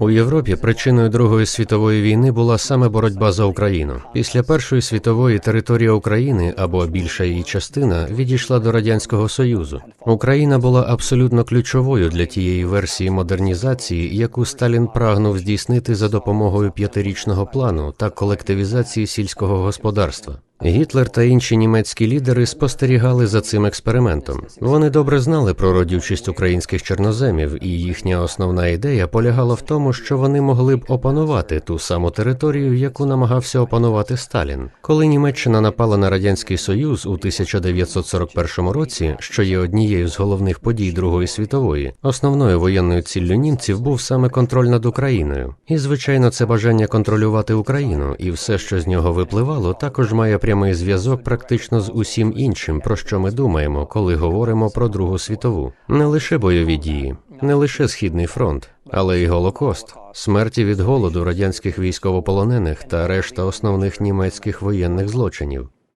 У Європі причиною Другої світової війни була саме боротьба за Україну. Після Першої світової територія України або більша її частина відійшла до радянського союзу. Україна була абсолютно ключовою для тієї версії модернізації, яку Сталін прагнув здійснити за допомогою п'ятирічного плану та колективізації сільського господарства. Гітлер та інші німецькі лідери спостерігали за цим експериментом. Вони добре знали про родючість українських чорноземів, і їхня основна ідея полягала в тому, що вони могли б опанувати ту саму територію, яку намагався опанувати Сталін. Коли Німеччина напала на радянський союз у 1941 році, що є однією з головних подій Другої світової, основною воєнною ціллю німців був саме контроль над Україною. І звичайно, це бажання контролювати Україну, і все, що з нього випливало, також має прямий зв'язок практично з усім іншим, про що ми думаємо, коли говоримо про Другу світову. Не лише бойові дії, не лише східний фронт, але й голокост, смерті від голоду радянських військовополонених та решта основних німецьких воєнних злочинів.